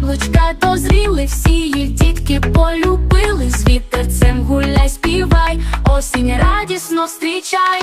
Яблучка дозріли, всі їх дітки полюбили, з вітерцем гуляй, співай, осінь радісно зустрічай.